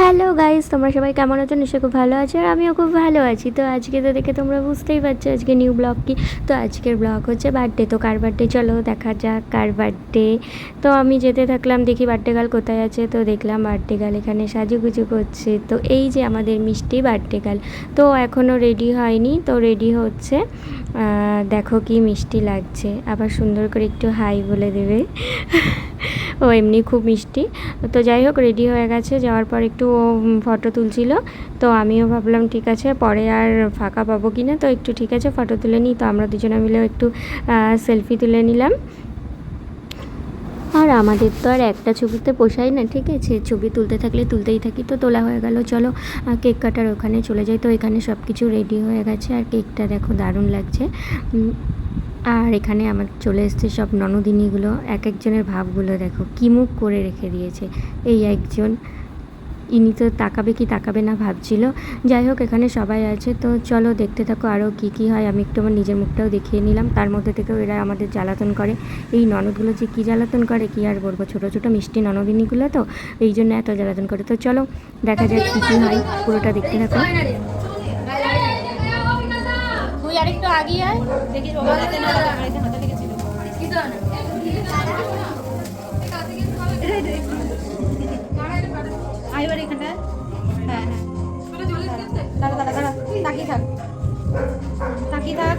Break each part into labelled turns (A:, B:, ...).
A: Hello guys তোমরা সবাই কেমন আছো? নিশ্চয়ই খুব ভালো আছো, আর আমিও খুব ভালো আছি। তো আজকে তো দেখে তোমরা বুঝতেই পারছ, আজকে নিউ ব্লগ কি? তো আজকের ব্লগ হচ্ছে বার্থডে তো কার বার্থডে চলো দেখা যাক কার বার্থডে তো আমি যেতে থাকলাম, দেখি বার্থডে গাল কোথায় আছে। তো দেখলাম বার্থডে গাল এখানে সাজুগুজু করছে। তো এই যে আমাদের মিষ্টি বার্থডে গাল তো এখনও রেডি হয়নি। তো রেডি হচ্ছে দেখো কি মিষ্টি লাগছে। আবার সুন্দর করে একটু হাই বলে দেবে। ও এমনি খুব মিষ্টি। তো যাই হোক রেডি হয়ে গেছে। যাওয়ার পর একটু ফটো তুলছিল। তো আমিও ভাবলাম, ঠিক আছে, পরে আর ফাঁকা পাবো কি না? তো একটু ঠিক আছে ফটো তুলে নিই। তো আমরা দুজনে মিলেও একটু সেলফি তুলে নিলাম। আর আমাদের তো আর একটা ছবিতে পোষায় না, ঠিক আছে? ছবি তুলতে থাকলে তুলতেই থাকি, তো তোলা হয়ে গেল। চলো কেক কাটার ওখানে চলে যাই। তো এখানে সব কিছু রেডি হয়ে গেছে। আর কেকটা দেখো, দারুণ লাগছে। আর এখানে আমার চলে এসছে সব ননদিনীগুলো এক একজনের ভাবগুলো দেখো, কি মুখ করে রেখে দিয়েছে। এই একজন, ইনি তো তাকাবে কি তাকাবে না ভাবছিল। যাই হোক, এখানে সবাই আছে, তো চলো দেখতে থাকো আরও কী কী হয়। আমি একটু আমার নিজের মুখটাও দেখিয়ে নিলাম, তার মধ্যে থেকেও এরা আমাদের জ্বালাতন করে। এই ননদগুলো যে কী জ্বালাতন করে, কী আর বলব, ছোটো ছোটো মিষ্টি ননদিনীগুলো তো, এই জন্য এত জ্বালাতন করে। তো চলো, দেখা যাক কী কী হয়, পুরোটা দেখতে থাকো।
B: আরেকটু আগিয়ে আয়। দেখি আয় এখানটা হ্যাঁ হ্যাঁ। দাঁড়া দাঁড়া দাঁড়া তাকিয়ে থাক। তাকিয়ে থাক।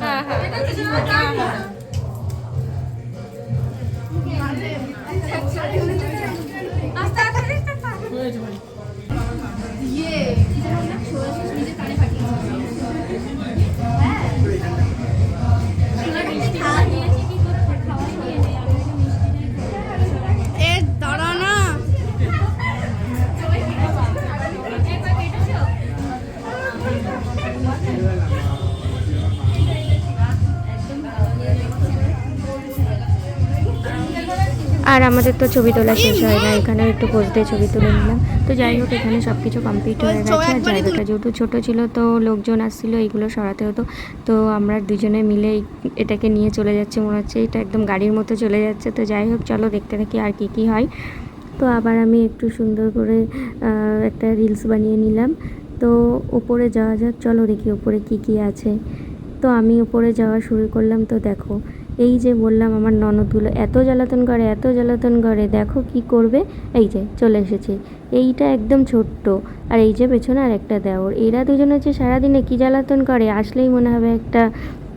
B: হ্যাঁ হ্যাঁ।
A: আর আমাদের তো ছবি তোলা শেষ হয় না এখানে একটু পোজ দিয়ে ছবি তুলে নিলাম। তো যাই হোক এখানে সব কিছু কমপ্লিট হয়ে গেছে। আর জায়গাটা যেহেতু ছোটো ছিল তো লোকজন আসছিল এইগুলো সরাতে হতো। তো আমরা দুজনে মিলে এটাকে নিয়ে চলে যাচ্ছে। মনে হচ্ছে এটা একদম গাড়ির মতো চলে যাচ্ছে। তো যাই হোক চলো দেখতে থাকি আর কি কি হয়। তো আবার আমি একটু সুন্দর করে একটা রিলস বানিয়ে নিলাম। তো ওপরে যাওয়া যাক চলো দেখি ওপরে কি কি আছে। তো আমি উপরে যাওয়া শুরু করলাম। তো দেখো এই যে বললাম আমার ননদগুলো এত জ্বালাতন করে, এত জ্বালাতন করে, দেখো কি করবে? এই যে চলে এসেছে। এইটা একদম ছোট্ট। আর এই যে পেছনে আর একটা দেওর। এরা দুজন হচ্ছে সারাদিনে কী জ্বালাতন করে, আসলেই মনে হবে একটা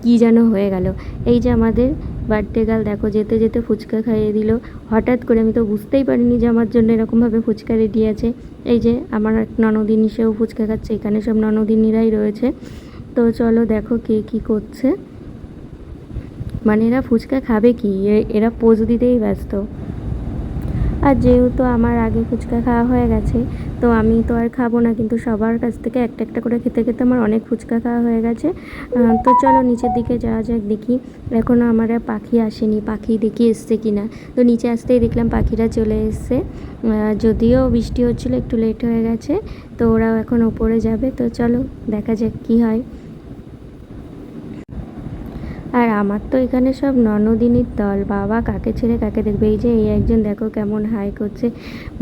A: কী যেন হয়ে গেল। এই যে আমাদের বার্থডে গাল দেখো যেতে যেতে ফুচকা খাইয়ে দিল। হঠাৎ করে আমি তো বুঝতেই পারিনি যে আমার জন্য এরকমভাবে ফুচকা রেডি আছে। এই যে আমার এক ননদিনী সেও ফুচকা খাচ্ছে, এখানে সব ননদিনীরাই রয়েছে। তো চলো দেখো কে কী করছে। মানে এরা ফুচকা খাবে কি? এরা পোজ দিতেই ব্যস্ত। আর যেহেতু আমার আগে ফুচকা খাওয়া হয়ে গেছে, তো আমি তো আর খাব না, কিন্তু সবার কাছ থেকে একটা একটা করে খেতে খেতে আমার অনেক ফুচকা খাওয়া হয়ে গেছে। তো চলো নিচের দিকে যাওয়া যাক, দেখি এখনও আমার পাখি আসেনি, পাখি দেখি এসছে কি না তো নিচে আসতেই দেখলাম পাখিরা চলে এসছে। যদিও বৃষ্টি হচ্ছিল, একটু লেট হয়ে গেছে, তো ওরাও এখন ওপরে যাবে। তো চলো দেখা যাক কী হয়। আর আমার তো এখানে সব ননদিনীর দল। বাবা কাকে ছেড়ে কাকে দেখবে? এই যে এই একজন দেখো কেমন হাই করছে।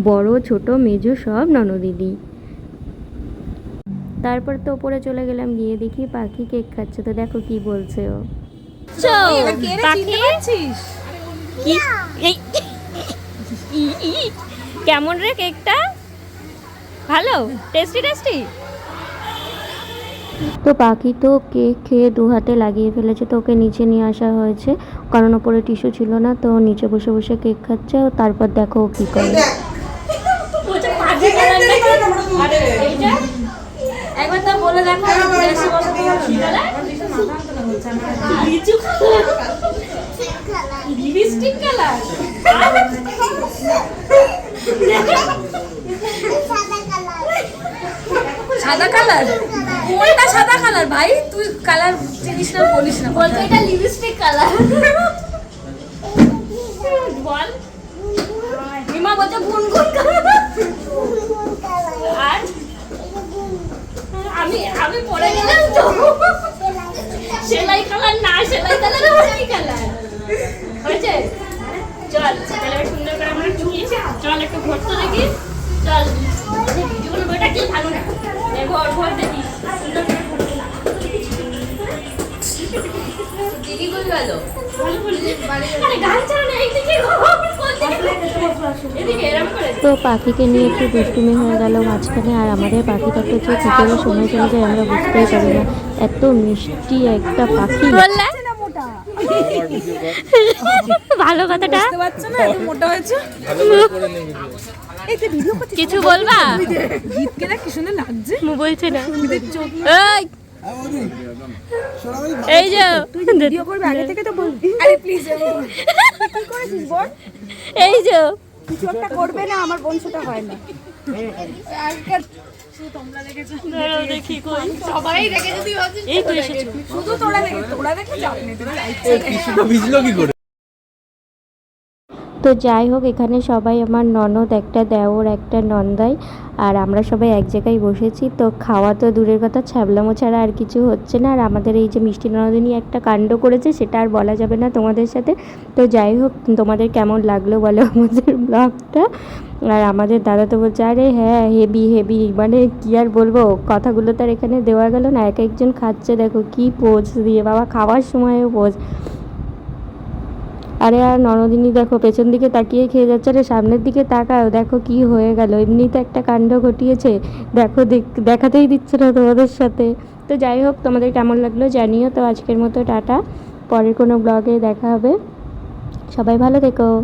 A: বড় ছোট মেজো সব ননদিনী। তারপর তো ওপরে চলে গেলাম গিয়ে দেখি পাখি কেক খাচ্ছে। তো দেখো কি বলছে ও। কেমন রে কেকটা? ভালো? Tasty tasty? তো পাখি তো কেক খেয়ে দু হাতে লাগিয়ে ফেলেছে তো ওকে নিচে নিয়ে আসা হয়েছে। কারণ ওপরে টিস্যু ছিল না তো নিচে বসে বসে কেক খাচ্ছে ও তারপর দেখো ও কী করে।
B: একবার তো বলে দেখো বেশি বছর লিচু লিপস্টিক কালার। সাদা কালার? কোনটা সাদা কালার ভাই। তুই কালার চিনিস না বলিস না। বলতো এটা লিপস্টিক কালার বল।
C: রিমা বলছে গুনগুন আর? আমি আমি পড়ে গেলাম তো। সেলাই কালার না সেলাই কালার সেলাই কালার হয়েছে? চল তাহলে সুন্দর করে আমরা চুকি চল একটু ঘুরতে দেখি। চল। ভিডিওগুলো বইটা কি ভালো না? ঘর ঘর দেখি। করে করে করে
A: তো পাখিকে নিয়ে একটু দুষ্টুমি হয়ে গেল মাঝখানে আর আমাদের পাখিটা তো যে ভিতরে সময় চলে যায় আমরা বুঝতেই পারি না। এত মিষ্টি একটা পাখি।
C: ভালো কথাটা।
B: মোটা হয়েছে?
C: কিছু বলবা?
B: গীতকে না কি সুন্দর লাগছে।
C: মু বলছে না। এই। এই যে।
B: ভিডিও করবে আগে থেকে তো বলবি। আরে প্লিজ কি করেছিস বল?
C: এই যে।
B: কিছু একটা করবে না আমার বংশটা হয় না। আজকাল শুধু তোমরা দেখেছ
C: দেখি কই
B: সবাই দেখেছ তুই ভাবছিস।
C: এই তো এসেছ।
B: শুধু তোরা দেখে তোরা দেখে
D: টিস্যুটা ভিজলো কি করে?
A: তো যাই হোক, এখানে সবাই আমার ননদ, একটা দেওর, একটা নন্দাই, আর আমরা সবাই এক জায়গায় বসেছি। তো খাওয়া তো দূরের কথা, ছ্যাবলামো ছাড়া আর কিছু হচ্ছে না। আর আমাদের এই যে মিষ্টি ননদিনী একটা কাণ্ড করেছে, সেটা আর বলা যাবে না তোমাদের সাথে। তো যাই হোক, তোমাদের কেমন লাগল বলো আমাদের ব্লগটা? আর আমাদের দাদা তো বলছে, আরে হ্যাঁ হেভি হেভি মানে কী আর বলব? কথাগুলো তো আর এখানে দেওয়া গেল না। এক একজন খাচ্ছে, দেখো কি পোজ দিয়ে, বাবা, খাওয়ার সময়ও পোজ। আরে আর ননদিনী দেখো, পেছন দিকে তাকিয়ে খেয়ে যাচ্ছে, আরে সামনের দিকে তাকাও, দেখো কি হয়ে গেল। এমনি তো একটা কাণ্ড ঘটিয়েছে, দেখো দেখ- দেখাতেই দিচ্ছে না তোমাদের সাথে। তো যাই হোক, তোমাদের কেমন লাগল জানিও। তো আজকের মতো টাটা, পরের কোনো ব্লগে দেখা হবে। সবাই ভালো থেকো।